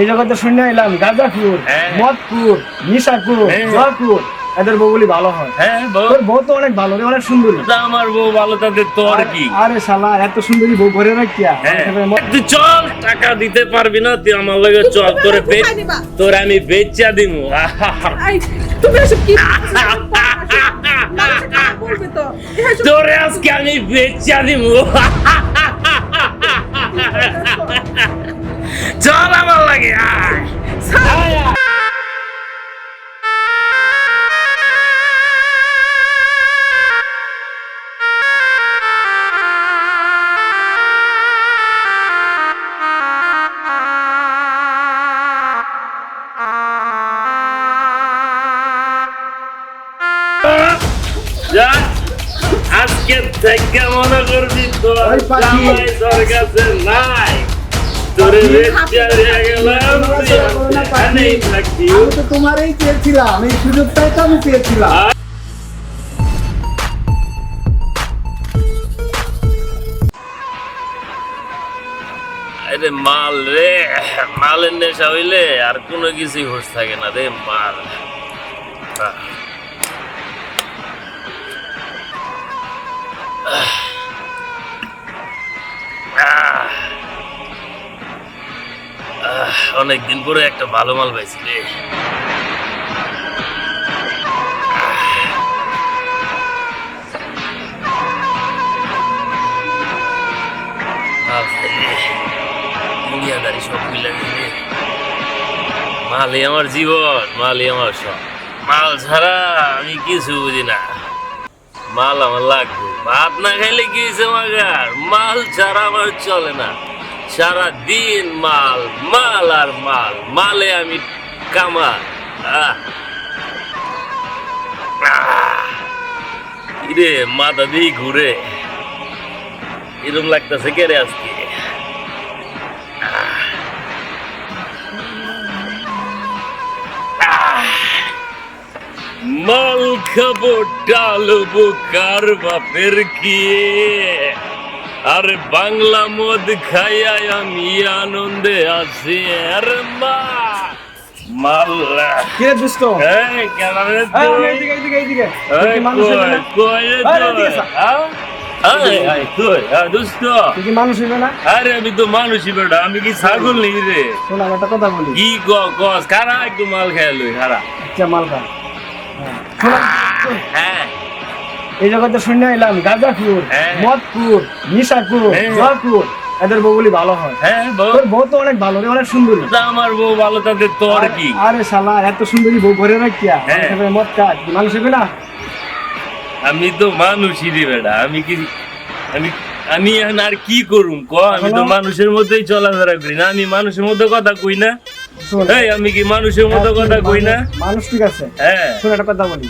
এই জগতে শুনে এলাম গাঁজাখুর হ্যাঁ। মদকুর নিশাকুর হ্যাঁ। জয়কুর এদের বউগুলি ভালো হয়। হ্যাঁ বউ। তো অনেক ভালো রে অনেক সুন্দরী। আমার বউ ভালো তাদের তোর কি? আরে শালা এত সুন্দরী বউ ঘরে রাখিয়া। হ্যাঁ। তুই চল টাকা দিতে পারবি না তুই আমার লগে চল তোরে বে- কোথায় দিবা? তোরে আমি বেচা দিমু। তুমি এসব কি তোরে আজকে আমি বেচা দিমু। চল আমার লাগে আজকে থেকে মনে করবি তোর কাছে নাই। গেলাম আমি তো তোমারই চেয়েছিলাম এই সুযোগটাই তো আমি চেয়েছিলাম। মাল রে মালের নেশা হইলে আর কোনো কিছুই হোস থাকে না রে মাল। অনেকদিন পরে একটা ভালো মাল পাইছি রে। মাল দুনিয়াদারি সব মিলে গেলে মালই আমার জীবন, মালই আমার সব। মাল ছাড়া আমি কিছু বুঝি না। মাল আমার লাগবে। ভাত না খাইলে কি হয়েছে মাল ছাড়া আমার চলে না। সারা দিন মাল মাল আর মাল। মালে আমি কামা। কিরে মাথা দিয়ে ঘুরে। এরকম লাগতেছে কে রে আজকে? মাল খাব, ডালবো, কার বাপের কি? আরে বাংলা মদ খাইয়া আমি আনন্দে আছি। আরে মা আরে আমি তো মানুষই বেটা আমি কি ছাগল নেই রে? কথা বলি। কি কস একটু মাল খেয়ে লই খারা? আচ্ছা হ্যাঁ। এই জগতে শুনে এলাম গাঁজাখুর হ্যাঁ। নিশাকুর হ্যাঁ। জয়কুর এদের বউগুলি ভালো হয়। হ্যাঁ তোর বউ তো অনেক ভালো রে অনেক সুন্দরী। আমার বউ ভালো তাদের তোর কি? আরে শালা এত সুন্দরী বউ ঘরে রাখিয়া। মদ কাজ মানুষ হইবে না? আমি তো মানুষই রে বেটা আমি কি আমি আমি এখন আর কি করুম? ক আমি তো মানুষের মধ্যেই চলাফেরা করি না আমি মানুষের মধ্যে কথা কই না? এই আমি কি মানুষের মধ্যে কথা কই না? মানুষ ঠিক আছে। হ্যাঁ। শোন একটা কথা বলি।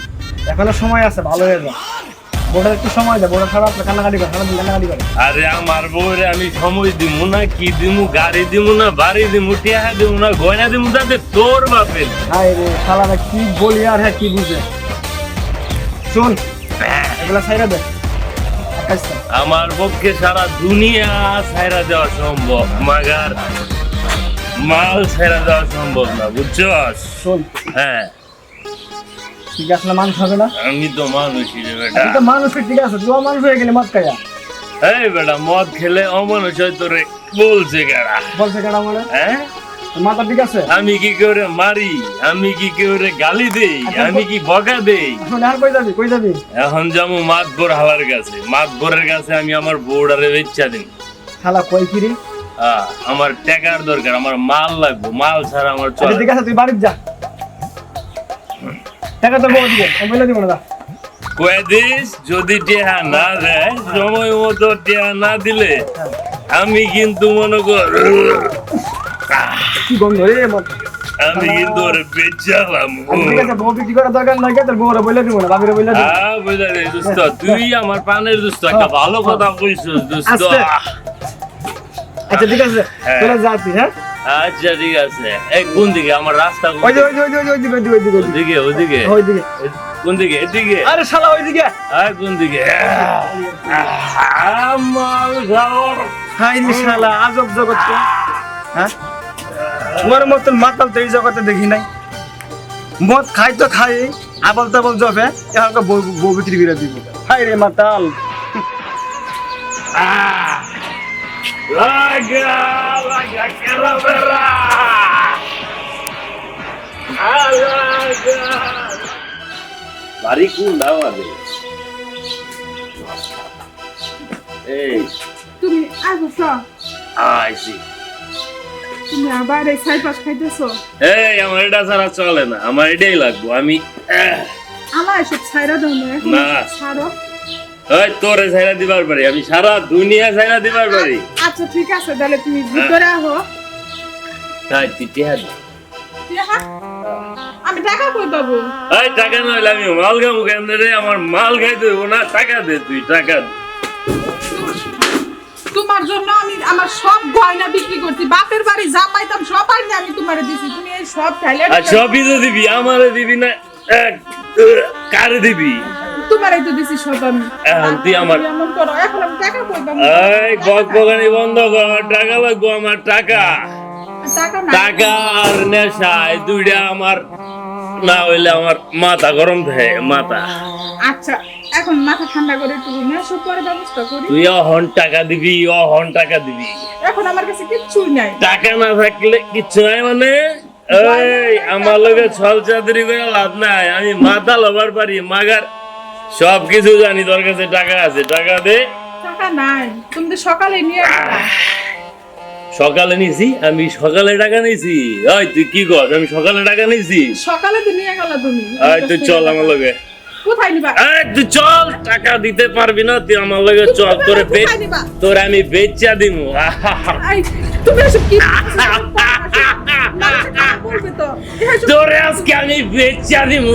এখনও সময় আছে ভালো হয়ে যা। বোর্ডের একটু সময় বোর্ডের খারাপ কান্নাকাটি করে সারাদিন কান্নাকাটি করে। আরে আমার বউরে আমি সময় দিমু না কি দিমু গাড়ি দিমু না বাড়ি দিমু টিয়া দিমু না গয়না দিমু তাতে তোর বাপের। রে শালারা কি বলি আর হ্যাঁ কি বুঝে। শোন এগুলা সাইরা দে। আমার পক্ষে সারা দুনিয়া ছাইরা দেওয়া সম্ভব মাগার। মাল ছাইরা দেওয়া সম্ভব না বুঝছস শোন হ্যাঁ। ঠিক আছে না মানুষ হবে না? আমি তো মানুষই রে বেটা। তো মানুষ ঠিক আছে তুই মানুষ হয়ে গেলি মদ এই বেটা মদ খেলে অমানুষ হয় তোরে বলছে কেডা? বলছে কেন মানে? হ্যাঁ? মাথা ঠিক আছে? আমি কি করে মারি? আমি কি করে গালি দেই? আমি কি বকা দেই? এখন আর কই যাবি কই যাবি? এখন যাব মাতবর হালার কাছে। মাতবরের কাছে আমি আমার বউডারে বেচা দিই শালা কই কিরি আহ, আমার টাকার দরকার আমার মাল লাগবে মাল ছাড়া আমার আচ্ছা চলে ঠিক আছে তুই বাড়ির যা। টাকা আমি বলে দিব না যা। যদি টেহা না দেয় সময় মতো টেহা না দিলে হ্যাঁ। আমি কিন্তু মনে কর কি গন্ধ রে আমি কিন্তু ওরে বেচালাম আচ্ছা, ঠিক আছে বউ বিক্রি করার দরকার নাই তোর বউরে বলে দিব না ভাবিরে বলে দিব হ্যাঁ। দোস্ত তুই আমার দোস্ত একটা ভালো কথা কইছিস দোস্ত আচ্ছা ঠিক আছে। হ্যাঁ। যা তুই হ্যাঁ? আচ্ছা ঠিক আছে। এই কোন দিকে? আমার রাস্তা ওই যে ওই যে ওই যে ওই দিকে ওই দিকে ওই দিকে ওই দিকে। কোন দিকে? এদিকে? আরে শালা ওই দিকে আর কোন দিকে? হাই রে শালা আজব জগৎ হ্যাঁ? তোমার মতন মাতাল তো এই জগতে দেখি নাই। মদ খাই তো খাই আবল তাবল জবে এখন বউ বউ বিক্রি করে দিব। হাই রে মাতাল। Ah! Laga, laga calavera! Alaga! বাড়ি কোন আমাদের এই তুমি আসো আইসি তুমি আবার এই সাই খাইতেছো? এই আমার এটা ছাড়া চলে না। আমার এটাই লাগবো। আমি আহ, আমার এসব ছাইরা দাও না। না। ছাড়ো। ওই তোরে ছাইরা দিবার পারি আমি সারা দুনিয়া ছাইরা দিবার পারি। আচ্ছা ঠিক আছে তাহলে তুমি ভিতরে আহো। তাই তুই টেহা দে। হ্যাঁ? আমি টাকা কই পাবো? এই টাকা নইলে আমি মাল খাব কেমনে রে? আমার মাল খাইতে হইবো না টাকা দে তুই টাকা দে। তোমার জন্য আমি আমার সব গয়না বিক্রি করছি বাপের বাড়ি যা পাইতাম সব আইনে আমি তোমারে দিছি। তুমি এই সব খাইলে আর সবই তো দিবি আমারে দিবি না কারে দিবি? তোমারই তো দিছি সব আমি এখন তুই আমার- এমন করো এখন আমি টাকা কই পাবো? এই বক বকানি বন্ধ কর টাকা লাগবো আমার টাকা। টাকা না টাকা আর নেশা এই দুইটা আমার না হইলে আমার মাথা গরম থাকে মাথা। আচ্ছা এখন মাথা ঠান্ডা করে একটু ব্যবস্থা করি। তুই অহন টাকা দিবি অহন টাকা দিবি। এখন আমার কাছে কিচ্ছুই নাই। টাকা না থাকলে কিচ্ছু নাই মানে? এই আমার লগে ছল চাদরি করে লাভ নাই আমি মাথা লবার পারি মাগার সব কিছু জানি তোর কাছে টাকা আছে টাকা দে। টাকা নাই তুমি তো সকালে নিয়ে সকালে নিছি আমি সকালে টাকা নিছি। ওই তুই কি কর আমি সকালে টাকা নিছি? সকালে তো নিয়ে গেল তুমি। এই তুই চল আমার লগে। কোথায় নিবা? এই তুই চল টাকা দিতে পারবি না তুই আমার লগে চল। তোরে বে তোরে আমি বেচা দিমু। এই, তুমি এসব কি তোরে আজকে আমি বেচা দিমু।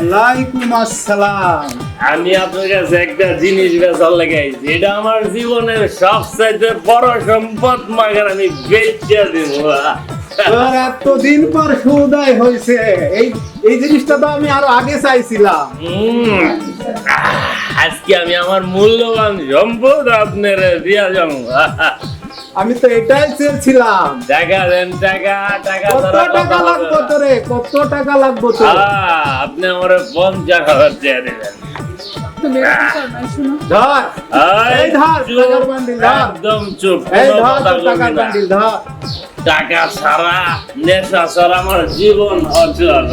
ওয়ালাইকুম আসসালাম। আমি আপনার কাছে একটা জিনিস বেচার লাগাইছি এটা আমার জীবনের সবচাইতে বড় সম্পদ মাগার আমি বেচে দিব। তোর এতদিন পর সুদয় হয়েছে এই এই জিনিসটা তো আমি আরও আগে চাইছিলাম। আজকে আমি আমার মূল্যবান সম্পদ আপনার দিয়া যাব। আমি তো এটাই চেয়েছিলাম। টাকা দেন টাকা টাকা কত টাকা লাগবো। তোরে? কত টাকা লাগবো তো আপনি আমার পঞ্চাশ হাজার দেবেন টাকা ছাড়া নেশা ছাড়া জীবন অচল।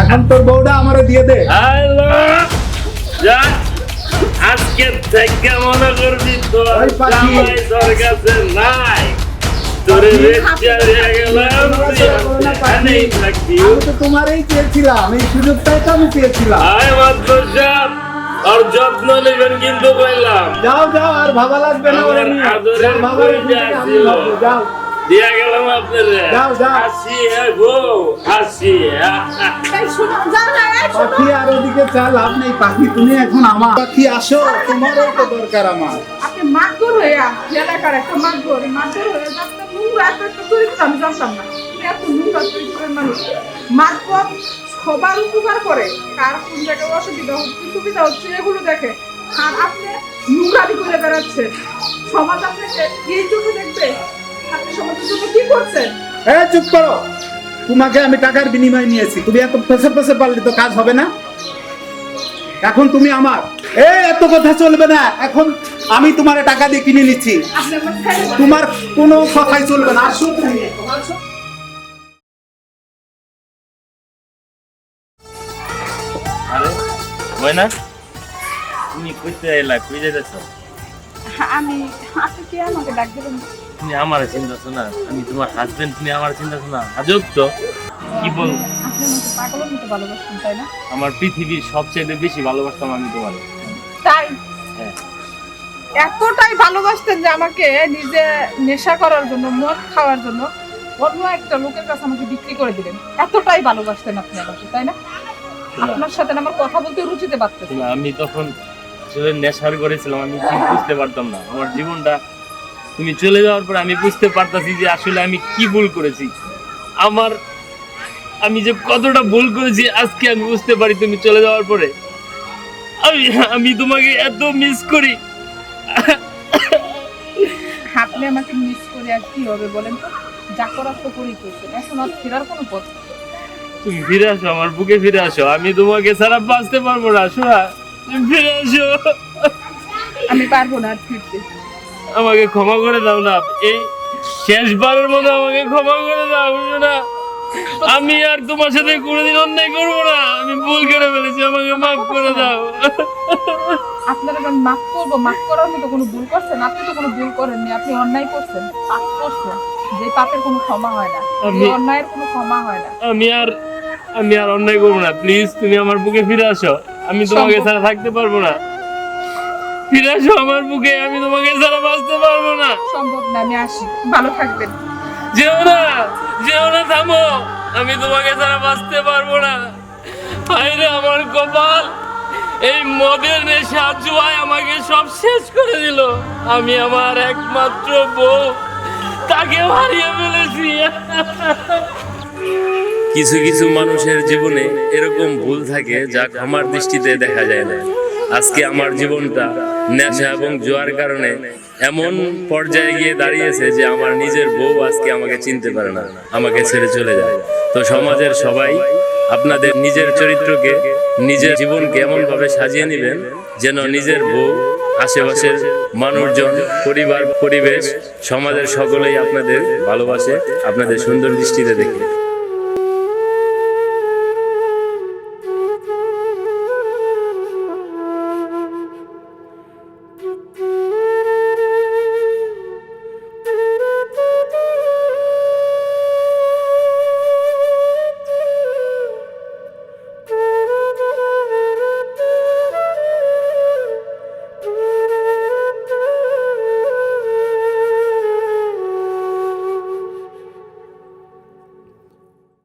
এখন তোর বউটা আমারে দিয়ে দে। যা। আজকে থেকে মনে করবি তোর জামাই তোর কাছে নাই। তোরে বেচা গেলাম তুই থাকবি তো তোমারই চেয়েছিলাম এই সুযোগটাই তো আমি চেয়েছিলাম আয় মাত্র সাহেব আর যত্ন নেবেন কিন্তু কইলাম। যাও যাও আর ভাবা লাগবে না ওরে নিয়ে। যাও, দিয়া গেলাম আপনারে। যাও, যাও। আসি হে আসি এই শুনো যাও না এই শুনো। পাখি আর ওদিকে চা লাভ নেই পাখি তুমি এখন আমার। পাখি আসো তোমারও তো দরকার আমার। আপনি এলাকার একটা মাতবর হয়ে নোংরা এত একটা আমি জানতাম না। নোংরা চরিত্রের মানুষ সবার উপকার করে। কার কোন জায়গায় অসুবিধা হচ্ছে সুবিধা হচ্ছে এগুলো দেখে। আর আপনি নোংরামি করে বেড়াচ্ছেন। সমাজ আপনাকে এই চোখে দেখবে কি করছেন? হ্যাঁ চুপ করো। তোমাকে আমি টাকার বিনিময়ে নিয়েছি। তুমি এত ফেসে ফেসে পারলে তো কাজ হবে না। এখন তুমি আমার। এ এত কথা চলবে না। এখন আমি তোমার টাকা দিয়ে কিনে নিচ্ছি। তোমার কোনো কথাই চলবে না। আসো তুমি। আরে ময়না তুমি কইতে আইলা কই যাইতেছ? আমি আপনি কে আমাকে ডাক দেবেন তুমি আমার চিন্তা না? আমি তোমার হাজবেন্ড তুমি আমার চিন্তা না? আজব তো। কি বল? আপনি আমাকে পাগলের মতো ভালোবাসেন তাই না? আমার পৃথিবীর সবচেয়ে বেশি ভালোবাসতাম আমি তোমার। তাই? হ্যাঁ। এতটাই ভালোবাসতেন যে আমাকে নিজে নেশা করার জন্য মদ খাওয়ার জন্য অন্য একটা লোকের কাছে আমাকে বিক্রি করে দিলেন। এতটাই ভালোবাসতেন আপনি আমাকে তাই না? আপনার সাথে আমার কথা বলতে রুচিতে পারতেন আমি তখন নেশার করেছিলাম আমি ঠিক বুঝতে পারতাম না। আমার জীবনটা তুমি চলে যাওয়ার পর আমি বুঝতে পারতাছি যে আসলে আমি কি ভুল করেছি। আমার আমি যে কতটা ভুল করেছি আজকে আমি বুঝতে পারি তুমি চলে যাওয়ার পরে। আমি আমি তোমাকে এত মিস করি। আপনি আমাকে মিস করে আর কি হবে বলেন তো? যা করার তো করেই করছেন এখন আর ফেরার কোনো পথ তুমি ফিরে আসো আমার বুকে ফিরে আসো। আমি তোমাকে ছাড়া বাঁচতে পারব না তুমি ফিরে আসো। আমি পারব না আর ফিরতে। আমাকে ক্ষমা করে দাও না। এই শেষবারের মতো আমাকে ক্ষমা করে দাও না? আমি আর তোমার সাথে কোনোদিন অন্যায় করব না। আমি ভুল করে ফেলেছি আমাকে মাফ করে দাও। আপনারা আমি মাফ করব মাফ করার মতো কোনো ভুল করছেন? আপনি তো কোনো ভুল করেননি আপনি অন্যায় করছেন। পাপ করছেন। যে পাপের কোনো ক্ষমা হয় না যে অন্যায়ের কোনো ক্ষমা হয় না। আমি আর আমি আর অন্যায় করব না। প্লিজ তুমি আমার বুকে ফিরে আসো। আমি তোমাকে। ছাড়া থাকতে পারব না। ফিরে আসো আমার বুকে আমি তোমাকে ছাড়া বাঁচতে পারব না। সম্ভব না আমি আসি। ভালো থাকবেন। যেও না যেও না থামো। আমি তোমাকে ছাড়া বাঁচতে পারব না। হায়রে আমার কপাল এই মদের নেশা জুয়ায় আমাকে সব শেষ করে দিল। আমি আমার একমাত্র বউ তাকে হারিয়ে ফেলেছি। কিছু কিছু মানুষের জীবনে এরকম ভুল থাকে যা আমার দৃষ্টিতে দেখা যায় না। আজকে আমার জীবনটা নেশা এবং জোয়ার কারণে এমন পর্যায়ে গিয়ে দাঁড়িয়েছে যে আমার নিজের বউ আজকে আমাকে চিনতে পারে না, আমাকে ছেড়ে চলে যায়। তো সমাজের সবাই আপনাদের নিজের চরিত্রকে, নিজের জীবনকে এমনভাবে সাজিয়ে নেবেন যেন নিজের বউ, আশেপাশের মানুষজন, পরিবার, পরিবেশ, সমাজের সকলেই আপনাদের ভালোবাসে, আপনাদের সুন্দর দৃষ্টিতে দেখে।